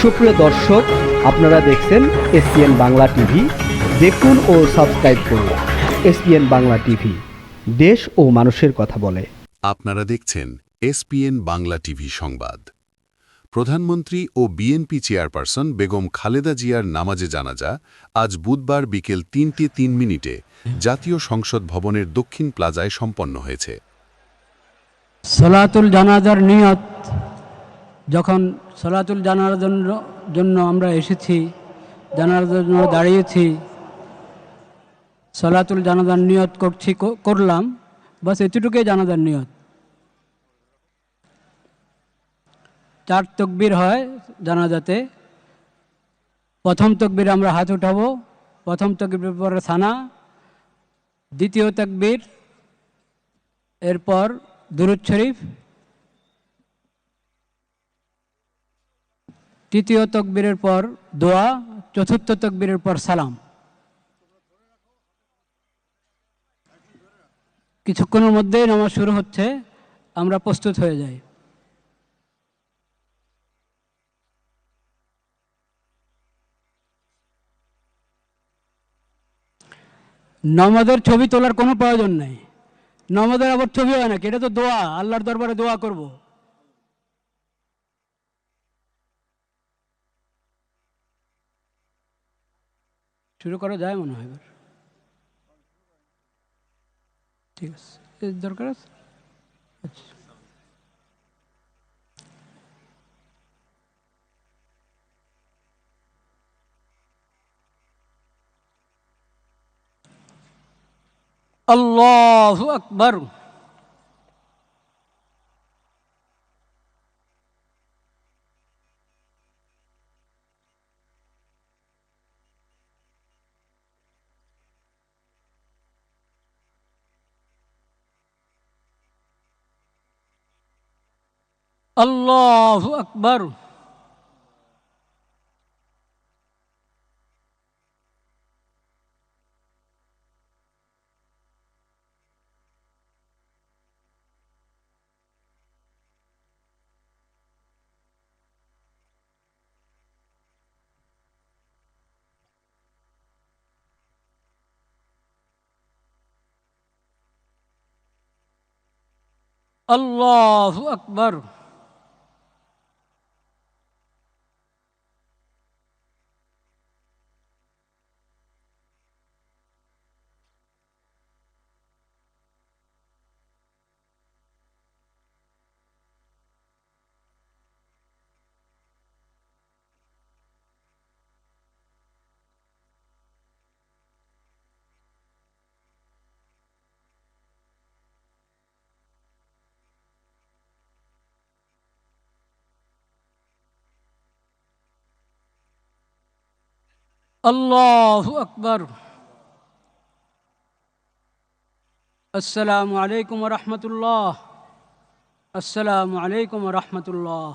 সুপ্রিয় দর্শক আপনারা দেখছেন এসপিএন বাংলা টিভি। দেখুন ও সাবস্ক্রাইব করুন এসপিএন বাংলা টিভি। দেশ ও মানুষের কথা বলে। আপনারা দেখছেন এসপিএন বাংলা টিভি সংবাদ। প্রধানমন্ত্রী ও বিএনপি চেয়ারপারসন বেগম খালেদা জিয়ার নামাজে জানাজা আজ বুধবার বিকেল তিনটে তিন মিনিটে জাতীয় সংসদ ভবনের দক্ষিণ প্লাজায় সম্পন্ন হয়েছে। সলাতুল জানাজার নিয়ত যখন সলাতুল জানার জন্য জন্য আমরা এসেছি জানার জন্য দাঁড়িয়েছি। সলাতুল জানাজার নিয়ত করছি করলাম। বাস এতটুকুই জানাজার নিয়ত। চার তকবির হয় জানাজাতে। প্রথম তকবির আমরা হাত উঠাবো। প্রথম তকবির পরে সানা। দ্বিতীয় তকবির, এরপর দুরুদ শরীফ। তৃতীয় তকবীরের পর দোয়া, চতুর্থ তকবীরের পর সালাম। কিছুক্ষণের মধ্যেই নামাজ শুরু হচ্ছে, আমরা প্রস্তুত হয়ে যাই। নমাজের ছবি তোলার কোনো প্রয়োজন নেই। নমাজের আবার ছবি হয় নাকি? এটা তো দোয়া, আল্লাহর দরবারে দোয়া করব। শুরু করা যায় মনে হয় এবার। ঠিক আছে। এর দরকার আছে? আচ্ছা। আল্লাহু আকবার। الله أكبر. الله أكبر. আল্লাহু আকবার আল্লাহু আকবার আল্লাহু আকবার আসসালামু আলাইকুম রহমতুল্লাহ আসসালামু আলাইকুম রহমতুল্লাহ